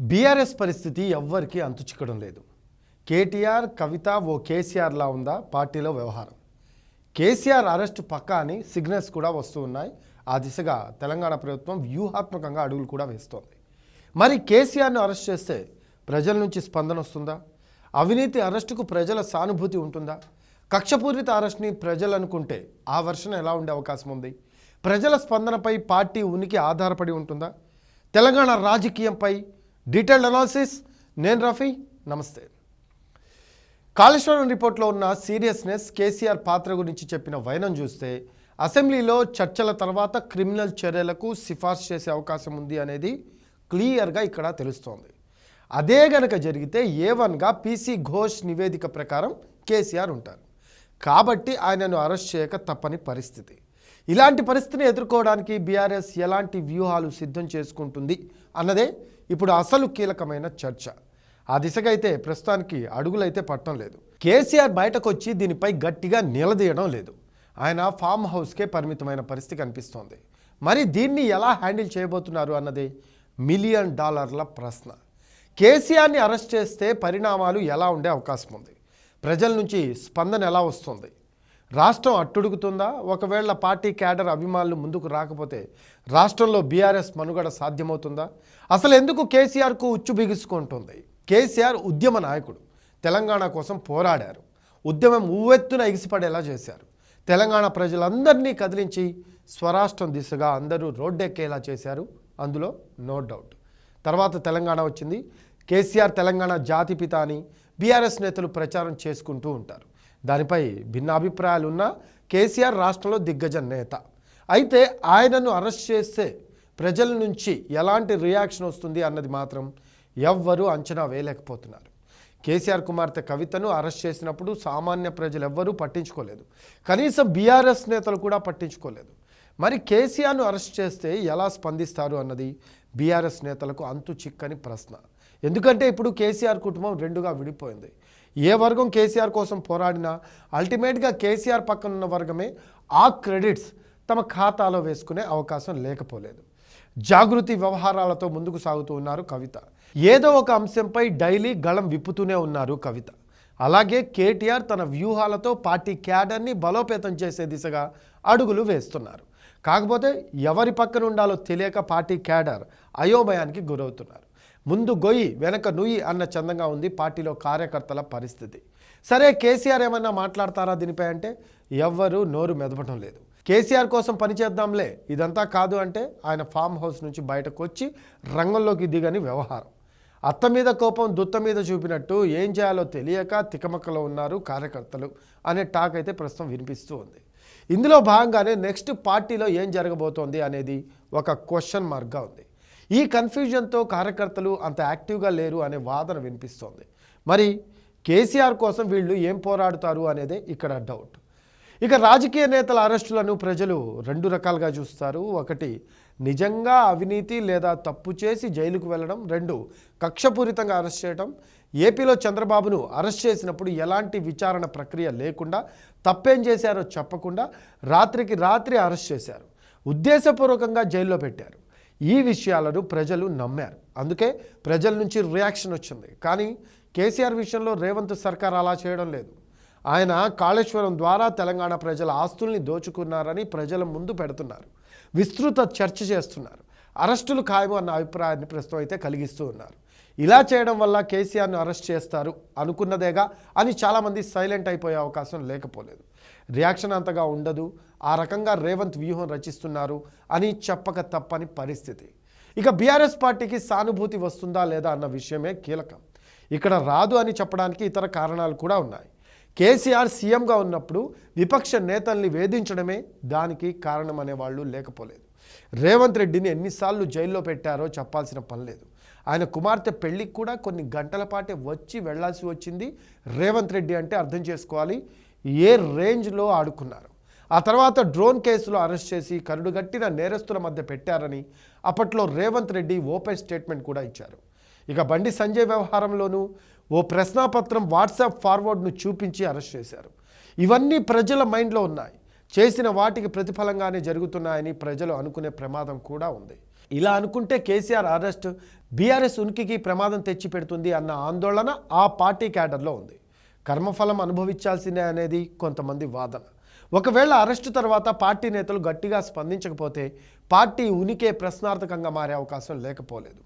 BRS పరిస్థితి ఎవ్వరికీ అంతుచిక్కడం లేదు. కేటీఆర్ కవిత ఓ కేసీఆర్లా ఉందా పార్టీలో వ్యవహారం. కేసీఆర్ అరెస్టు పక్కా అని సిగ్నల్స్ కూడా వస్తూ ఉన్నాయి. ఆ దిశగా తెలంగాణ ప్రభుత్వం వ్యూహాత్మకంగా అడుగులు కూడా వేస్తోంది. మరి కేసీఆర్ను అరెస్ట్ చేస్తే ప్రజల నుంచి స్పందన వస్తుందా? అవినీతి అరెస్టుకు ప్రజల సానుభూతి ఉంటుందా? కక్షపూరిత అరెస్ట్ని ప్రజలు అనుకుంటే ఆ వర్షం ఎలా ఉండే అవకాశం ఉంది? ప్రజల స్పందనపై పార్టీ ఉనికి ఆధారపడి ఉంటుందా? తెలంగాణ రాజకీయంపై డీటెయిల్డ్ అనాలిసిస్ నేను రఫీ నమస్తే. కాళేశ్వరం రిపోర్ట్లో ఉన్న సీరియస్నెస్ కేసీఆర్ పాత్ర గురించి చెప్పిన వైనం చూస్తే అసెంబ్లీలో చర్చల తర్వాత క్రిమినల్ చర్యలకు సిఫార్సు చేసే అవకాశం ఉంది అనేది క్లియర్గా ఇక్కడ తెలుస్తోంది. అదే గనక జరిగితే ఏ వన్గా పీసీ ఘోష్ నివేదిక ప్రకారం కేసీఆర్ ఉంటారు. కాబట్టి ఆయనను అరెస్ట్ చేయక తప్పని పరిస్థితి. ఇలాంటి పరిస్థితిని ఎదుర్కోవడానికి బీఆర్ఎస్ ఎలాంటి వ్యూహాలు సిద్ధం చేసుకుంటుంది అన్నదే ఇప్పుడు అసలు కీలకమైన చర్చ. ఆ దిశగా అయితే ప్రస్తుతానికి అడుగులైతే పట్టడం లేదు. కేసీఆర్ బయటకు వచ్చి దీనిపై గట్టిగా నిలదీయడం లేదు. ఆయన ఫామ్ హౌస్కే పరిమితమైన పరిస్థితి కనిపిస్తోంది. మరి దీన్ని ఎలా హ్యాండిల్ చేయబోతున్నారు అన్నది మిలియన్ డాలర్ల ప్రశ్న. కేసీఆర్ని అరెస్ట్ చేస్తే పరిణామాలు ఎలా ఉండే అవకాశం ఉంది. ప్రజల నుంచి స్పందన ఎలా వస్తుంది? రాష్ట్రం అట్టుడుగుతుందా? ఒకవేళ పార్టీ క్యాడర్ అభిమానులు ముందుకు రాకపోతే రాష్ట్రంలో బీఆర్ఎస్ మనుగడ సాధ్యమవుతుందా? అసలు ఎందుకు కేసీఆర్కు ఉచ్చు బిగుసుకుంటుంది? కేసీఆర్ ఉద్యమ నాయకుడు. తెలంగాణ కోసం పోరాడారు. ఉద్యమం ఉవ్వెత్తున ఎగిసిపడేలా చేశారు. తెలంగాణ ప్రజలందరినీ కదిలించి స్వరాష్ట్రం దిశగా అందరూ రోడ్డెక్కేలా చేశారు. అందులో నో డౌట్. తర్వాత తెలంగాణ వచ్చింది. కేసీఆర్ తెలంగాణ జాతిపిత అని బీఆర్ఎస్ నేతలు ప్రచారం చేసుకుంటూ ఉంటారు. దానిపై భిన్నాభిప్రాయాలు ఉన్న కేసీఆర్ రాష్ట్రంలో దిగ్గజ నేత. అయితే ఆయనను అరెస్ట్ చేస్తే ప్రజల నుంచి ఎలాంటి రియాక్షన్ వస్తుంది అన్నది మాత్రం ఎవ్వరూ అంచనా వేయలేకపోతున్నారు. కేసీఆర్ కుమార్తె కవితను అరెస్ట్ చేసినప్పుడు సామాన్య ప్రజలు ఎవ్వరూ పట్టించుకోలేదు. కనీసం బీఆర్ఎస్ నేతలు కూడా పట్టించుకోలేదు. మరి కేసీఆర్ను అరెస్ట్ చేస్తే ఎలా స్పందిస్తారు అన్నది బీఆర్ఎస్ నేతలకు అంతు చిక్కని ప్రశ్న. ఎందుకంటే ఇప్పుడు కేసీఆర్ కుటుంబం రెండుగా విడిపోయింది. ఏ వర్గం కేసీఆర్ కోసం పోరాడినా అల్టిమేట్గా కేసీఆర్ పక్కన ఉన్న వర్గమే ఆ క్రెడిట్స్ తమ ఖాతాలో వేసుకునే అవకాశం లేకపోలేదు. జాగృతి వ్యవహారాలతో ముందుకు సాగుతూ ఉన్నారు కవిత. ఏదో ఒక అంశంపై డైలీ గళం విప్పుతూనే ఉన్నారు కవిత. అలాగే కేటీఆర్ తన వ్యూహాలతో పార్టీ క్యాడర్ని బలోపేతం చేసే దిశగా అడుగులు వేస్తున్నారు. కాకపోతే ఎవరి పక్కన ఉండాలో తెలియక పార్టీ క్యాడర్ అయోమయానికి గురవుతున్నారు. ముందు గొయ్యి వెనక నుయ్యి అన్న చందంగా ఉంది పార్టీలో కార్యకర్తల పరిస్థితి. సరే కేసీఆర్ ఏమన్నా మాట్లాడతారా దీనిపై అంటే? ఎవ్వరూ నోరు మెదపడం లేదు. కేసీఆర్ కోసం పనిచేద్దాంలే ఇదంతా కాదు అంటే ఆయన ఫామ్ హౌస్ నుంచి బయటకు వచ్చి రంగంలోకి దిగని వ్యవహారం. అత్త మీద కోపం దుత్త మీద చూపినట్టు ఏం చేయాలో తెలియక తికమక్కలో ఉన్నారు కార్యకర్తలు అనే టాక్ అయితే ప్రస్తుతం వినిపిస్తూ ఉంది. ఇందులో భాగంగానే నెక్స్ట్ పార్టీలో ఏం జరగబోతోంది అనేది ఒక క్వశ్చన్ మార్క్గా ఉంది. ఈ కన్ఫ్యూజన్తో కార్యకర్తలు అంత యాక్టివ్గా లేరు అనే వాదన వినిపిస్తోంది. మరి కేసీఆర్ కోసం వీళ్ళు ఏం పోరాడుతారు అనేదే ఇక్కడ డౌట్. ఇక రాజకీయ నేతల అరెస్టులను ప్రజలు రెండు రకాలుగా చూస్తారు. ఒకటి నిజంగా అవినీతి లేదా తప్పు చేసి జైలుకు వెళ్ళడం. రెండు కక్షపూరితంగా అరెస్ట్ చేయడం ఏపీలో చంద్రబాబును అరెస్ట్ చేసినప్పుడు ఎలాంటి విచారణ ప్రక్రియ లేకుండా తప్పేం చేశారో చెప్పకుండా రాత్రికి రాత్రి అరెస్ట్ చేశారు. ఉద్దేశపూర్వకంగా జైల్లో పెట్టారు. ఈ విషయాలను ప్రజలు నమ్మారు. అందుకే ప్రజల నుంచి రియాక్షన్ వచ్చింది. కానీ కేసీఆర్ విషయంలో రేవంత్ సర్కార్ అలా చేయడం లేదు. ఆయన కాళేశ్వరం ద్వారా తెలంగాణ ప్రజల ఆస్తుల్ని దోచుకున్నారని ప్రజల ముందు పెడుతున్నారు. విస్తృత చర్చ చేస్తున్నారు. అరెస్టులు ఖాయము అన్న అభిప్రాయాన్ని ప్రస్తుతం అయితే కలిగిస్తూ ఉన్నారు. ఇలా చేయడం వల్ల కేసీఆర్ను అరెస్ట్ చేస్తారు అనుకున్నదేగా అని చాలామంది సైలెంట్ అయిపోయే అవకాశం లేకపోలేదు. రియాక్షన్ అంతగా ఉండదు. ఆ రకంగా రేవంత్ వ్యూహం రచిస్తున్నారు అని చెప్పక తప్పని పరిస్థితి. ఇక బీఆర్ఎస్ పార్టీకి సానుభూతి వస్తుందా లేదా అన్న విషయమే కీలకం. ఇక్కడ రాదు అని చెప్పడానికి ఇతర కారణాలు కూడా ఉన్నాయి. కేసీఆర్ సీఎంగా ఉన్నప్పుడు విపక్ష నేతల్ని వేధించడమే దానికి కారణం అనేవాళ్ళు లేకపోలేదు. రేవంత్ రెడ్డిని ఎన్నిసార్లు జైల్లో పెట్టారో చెప్పాల్సిన పని లేదు. ఆయన కుమార్తె పెళ్ళికి కూడా కొన్ని గంటల పాటే వచ్చి వెళ్ళాల్సి వచ్చింది. రేవంత్ రెడ్డి అంటే అర్థం చేసుకోవాలి. ఏ రేంజ్లో ఆడుకున్నారు? ఆ తర్వాత డ్రోన్ కేసులో అరెస్ట్ చేసి కరుడుగట్టిన నేరస్తుల మధ్య పెట్టారని అప్పట్లో రేవంత్ రెడ్డి ఓపెన్ స్టేట్మెంట్ కూడా ఇచ్చారు. ఇక బండి సంజయ్ వ్యవహారంలోనూ ఓ ప్రశ్నాపత్రం వాట్సాప్ ఫార్వర్డ్ను చూపించి అరెస్ట్ చేశారు. ఇవన్నీ ప్రజల మైండ్లో ఉన్నాయి. చేసిన వాటికి ప్రతిఫలంగానే జరుగుతున్నాయని ప్రజలు అనుకునే ప్రమాదం కూడా ఉంది. ఇలా అనుకుంటే కేసీఆర్ అరెస్ట్ బీఆర్ఎస్ ఉనికికి ప్రమాదం తెచ్చిపెడుతుంది అన్న ఆందోళన ఆ పార్టీ క్యాడర్లో ఉంది. కర్మఫలం అనుభవించాల్సిందే అనేది కొంతమంది వాదన. ఒకవేళ అరెస్టు తర్వాత పార్టీ నేతలు గట్టిగా స్పందించకపోతే పార్టీ ఉనికే ప్రశ్నార్థకంగా మారే అవకాశం లేకపోలేదు.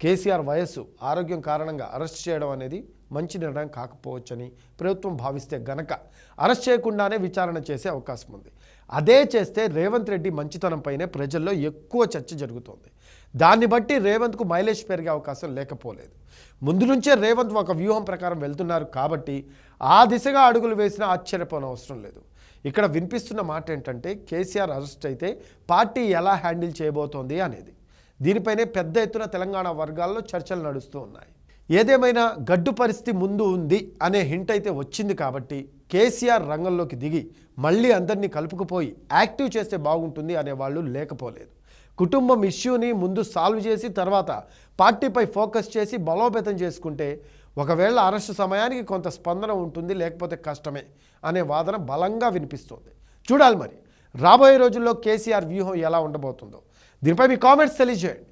కేసీఆర్ వయస్సు ఆరోగ్యం కారణంగా అరెస్ట్ చేయడం అనేది మంచి నిర్ణయం కాకపోవచ్చని ప్రభుత్వం భావిస్తే గనక అరెస్ట్ చేయకుండానే విచారణ చేసే అవకాశం ఉంది. అదే చేస్తే రేవంత్ రెడ్డి మంచితనంపైనే ప్రజల్లో ఎక్కువ చర్చ జరుగుతోంది. దాన్ని బట్టి రేవంత్కు మైలేజ్ పెరిగే అవకాశం లేకపోలేదు. ముందు నుంచే రేవంత్ ఒక వ్యూహం ప్రకారం వెళ్తున్నారు కాబట్టి ఆ దిశగా అడుగులు వేసినా ఆశ్చర్యపోనవసరం లేదు. ఇక్కడ వినిపిస్తున్న మాట ఏంటంటే కేసీఆర్ అరెస్ట్ అయితే పార్టీ ఎలా హ్యాండిల్ చేయబోతోంది అనేది. దీనిపైనే పెద్ద ఎత్తున తెలంగాణ వర్గాల్లో చర్చలు నడుస్తూ ఉన్నాయి. ఏదేమైనా గడ్డు పరిస్థితి ముందు ఉంది అనే హింట్ అయితే వచ్చింది కాబట్టి కేసీఆర్ రంగంలోకి దిగి మళ్ళీ అందరినీ కలుపుకుపోయి యాక్టివ్ చేస్తే బాగుంటుంది అనే వాళ్ళు లేకపోలేదు. కుటుంబం ఇష్యూని ముందు సాల్వ్ చేసి తర్వాత పార్టీపై ఫోకస్ చేసి బలోపేతం చేసుకుంటే ఒకవేళ అరెస్టు సమయానికి కొంత స్పందన ఉంటుంది లేకపోతే కష్టమే అనే వాదన బలంగా వినిపిస్తుంది. చూడాలి మరి. రాబోయే రోజుల్లో కేసీఆర్ వ్యూహం ఎలా ఉండబోతుందో. దీనిపై మీ కామెంట్స్ తెలియజేయండి.